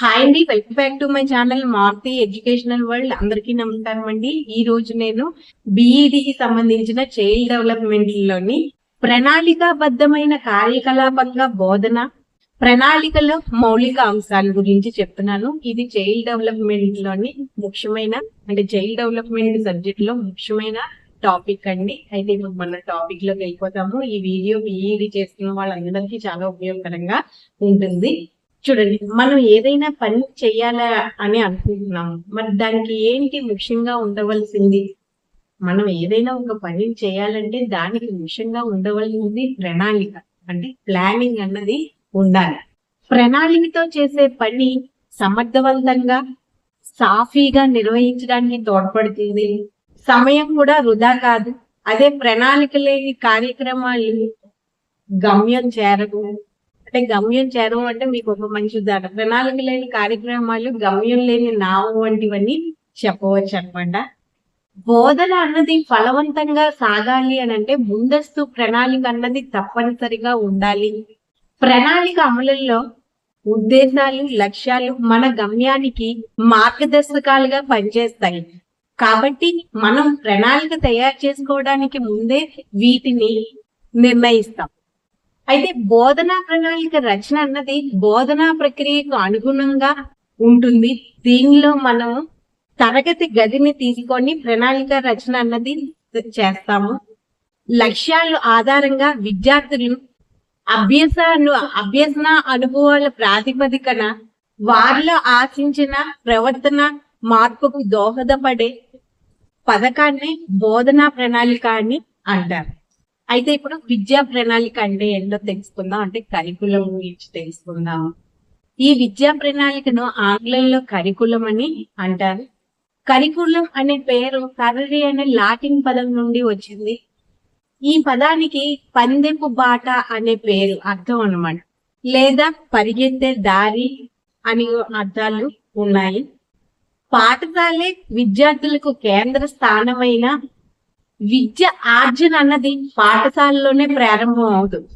Hi అండి welcome back to my channel Maruti educational world అందరికీ నమస్కారం అండి. ఈ రోజు నేను బీఈడికి సంబంధించిన చైల్డ్ డెవలప్మెంట్లోని ప్రణాళికాబద్ధమైన కార్యకలాపంగా బోధన ప్రణాళికలో మౌలిక అంశాల గురించి చెప్తున్నాను. ఇది చైల్డ్ డెవలప్మెంట్లోని ముఖ్యమైన అంటే చైల్డ్ డెవలప్మెంట్ సబ్జెక్ట్లో ముఖ్యమైన టాపిక్ అండి. అయితే ఇప్పుడు మన టాపిక్లోకి వెళ్ళిపోతాము. ఈ వీడియో బీఈడి చేస్తున్న వాళ్ళందరికీ చాలా ఉపయోగకరంగా ఉంటుంది. చూడండి మనం ఏదైనా పని చెయ్యాలా అని అనుకుంటున్నాము. మరి దానికి ఏంటి ముఖ్యంగా ఉండవలసింది? మనం ఏదైనా ఒక పని చేయాలంటే దానికి ముఖ్యంగా ఉండవలసింది ప్రణాళిక అంటే ప్లానింగ్ అన్నది ఉండాలి. ప్రణాళికతో చేసే పని సమర్థవంతంగా సాఫీగా నిర్వహించడానికి తోడ్పడుతుంది. సమయం కూడా వృధా కాదు. అదే ప్రణాళిక లేని కార్యక్రమాలు గమ్యం చేరవు. అంటే గమ్యం చేరడం అంటే మీకు ఒక మంచి ఉదాహరణ. ప్రణాళిక లేని కార్యక్రమాలు గమ్యం లేని నావం వంటివన్నీ చెప్పవచ్చు అనమాట. బోధన అన్నది ఫలవంతంగా సాగాలి అని అంటే ముందస్తు ప్రణాళిక అన్నది తప్పనిసరిగా ఉండాలి. ప్రణాళిక అమలులో ఉద్దేశాలు లక్ష్యాలు మన గమ్యానికి మార్గదర్శకాలుగా పనిచేస్తాయి. కాబట్టి మనం ప్రణాళిక తయారు చేసుకోవడానికి ముందే వీటిని నిర్ణయిస్తాం. అయితే బోధనా ప్రణాళిక రచన అన్నది బోధనా ప్రక్రియకు అనుగుణంగా ఉంటుంది. దీనిలో మనం తరగతి గదిని తీసుకొని ప్రణాళిక రచన అన్నది చేస్తాము. లక్ష్యాలు ఆధారంగా విద్యార్థులు అభ్యసన అభ్యసన అనుభవాల ప్రాతిపదికన వారిలో ఆశించిన ప్రవర్తన మార్పుకు దోహదపడే పథకాన్ని బోధనా ప్రణాళిక అని అంటారు. అయితే ఇప్పుడు విద్యా ప్రణాళిక అంటే ఏంటో తెలుసుకుందాం. అంటే కరికులం గురించి తెలుసుకుందాం. ఈ విద్యా ప్రణాళికను ఆంగ్లంలో కరికులం అని అంటారు. కరికులం అనే పేరు కర్రీ అనే లాటిన్ పదం నుండి వచ్చింది. ఈ పదానికి పందెపు బాట అనే పేరు అర్థం అన్నమాట. లేదా పరిగెత్తే దారి అని అర్థాలు ఉన్నాయి. పాఠశాలే విద్యార్థులకు కేంద్ర స్థానమైన విద్య ఆర్జన అన్నది పాఠశాలలోనే ప్రారంభం అవుతుంది.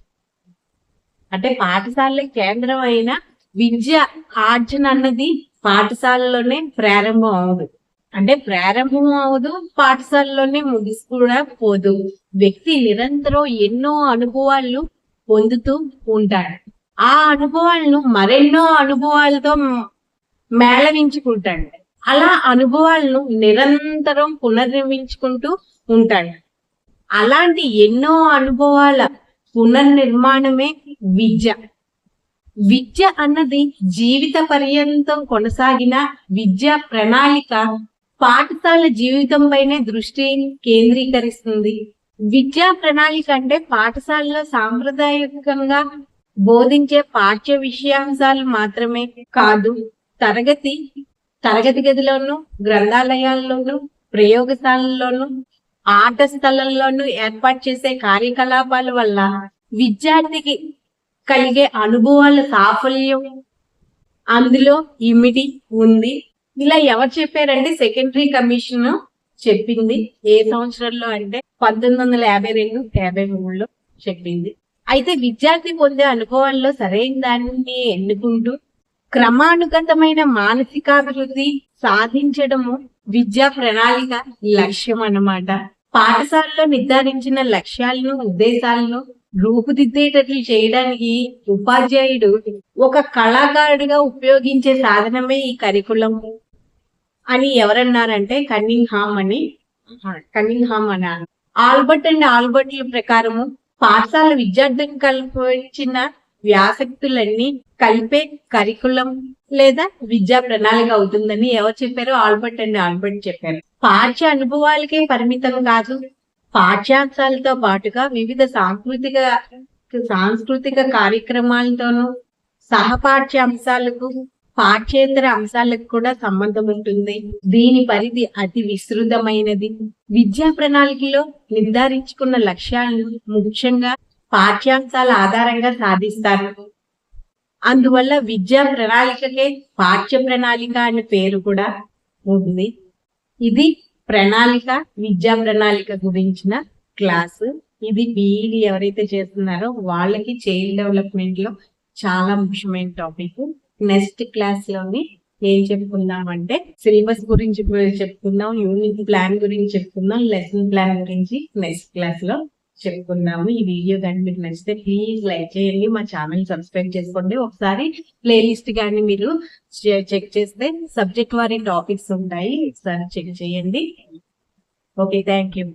అంటే పాఠశాల కేంద్రం అయిన విద్య ఆర్జన అన్నది పాఠశాలలోనే ప్రారంభం అవదు అంటే ప్రారంభం అవదు పాఠశాలలోనే ముగిసి కూడా పోదు. వ్యక్తి నిరంతరం ఎన్నో అనుభవాలు పొందుతూ ఉంటాడు. ఆ అనుభవాలను మరెన్నో అనుభవాలతో మేళవించుకుంటాడు. అలా అనుభవాలను నిరంతరం పునర్నిర్మించుకుంటూ ఉంటాడు అలాంటి ఎన్నో అనుభవాల పునర్నిర్మాణమే విద్య. విద్య అన్నది జీవిత పర్యంతం కొనసాగిన విద్యా ప్రణాళిక పాఠశాల జీవితం పైనే దృష్టి కేంద్రీకరిస్తుంది. విద్యా ప్రణాళిక అంటే పాఠశాలలో సాంప్రదాయకంగా బోధించే పాఠ్య విషయాంశాలు మాత్రమే కాదు తరగతి తరగతి గదిలోను గ్రంథాలయాల్లోను ప్రయోగశాలల్లోను ఆట స్థలంలోనూ ఏర్పాటు చేసే కార్యకలాపాల వల్ల విద్యార్థికి కలిగే అనుభవాల సాఫల్యం అందులో ఇమిడి ఉంది. ఇలా ఎవరు చెప్పారంటే సెకండరీ కమిషన్ చెప్పింది. ఏ సంవత్సరంలో అంటే పంతొమ్మిది వందల యాభై రెండు యాభై మూడులో చెప్పింది. అయితే విద్యార్థి పొందే అనుభవాల్లో సరైన దానిని ఎన్నుకుంటూ క్రమానుగతమైన మానసికాభివృద్ధి సాధించడము విద్యా ప్రణాళిక లక్ష్యం అన్నమాట పాఠశాలలో నిర్ధారించిన లక్ష్యాలను ఉద్దేశాలను రూపుదిద్దేటట్లు చేయడానికి ఉపాధ్యాయుడు ఒక కళాకారుడిగా ఉపయోగించే సాధనమే ఈ కరికులం అని ఎవరన్నారంటే కన్నింగ్ హామ్ అని. కన్నింగ్ హామ్ అన్నారు ఆల్బర్ట్ అండ్ ఆల్బర్ట్ల ప్రకారము పాఠశాల విద్యార్థులకు కల్పించిన వ్యాసక్తులన్నీ కలిపే కరికులం లేదా విద్యా ప్రణాళిక అవుతుందని ఎవరు చెప్పారో ఆల్బర్ట్ అండ్ ఆల్బర్ట్ చెప్పారు. పాఠ్య అనుభవాలకే పరిమితం కాదు. పాఠ్యాంశాలతో పాటుగా వివిధ సాంస్కృతిక సాంస్కృతిక కార్యక్రమాలతోనూ సహపాఠ్య అంశాలకు పాఠ్యేతర అంశాలకు కూడా సంబంధం ఉంటుంది. దీని పరిధి అతి విస్తృతమైనది. విద్యా ప్రణాళికలో నిర్ధారించుకున్న లక్ష్యాలను ముఖ్యంగా పాఠ్యాంశాల ఆధారంగా సాధిస్తారు. అందువల్ల విద్యా ప్రణాళికకే పాఠ్య ప్రణాళిక అనే పేరు కూడా ఉంది. ఇది ప్రణాళిక విద్యా ప్రణాళిక గురించిన క్లాసు. ఇది బీఈడి ఎవరైతే చేస్తున్నారో వాళ్ళకి చైల్డ్ డెవలప్మెంట్లో చాలా ముఖ్యమైన టాపిక్. నెక్స్ట్ క్లాస్లోని ఏం చెప్పుకుందాం అంటే సిలబస్ గురించి చెప్పుకుందాం యూనిట్ ప్లాన్ గురించి చెప్పుకుందాం లెసన్ ప్లాన్ గురించి నెక్స్ట్ క్లాస్లో చెప్పుకున్నాము. ఈ వీడియో కానీ మీకు నచ్చితే ప్లీజ్ లైక్ చేయండి మా ఛానల్ సబ్స్క్రైబ్ చేసుకోండి. ఒకసారి ప్లేలిస్ట్ కానీ మీరు చెక్ చేస్తే సబ్జెక్ట్ వారి టాపిక్స్ ఉంటాయి. ఒకసారి చెక్ చేయండి. Okay thank you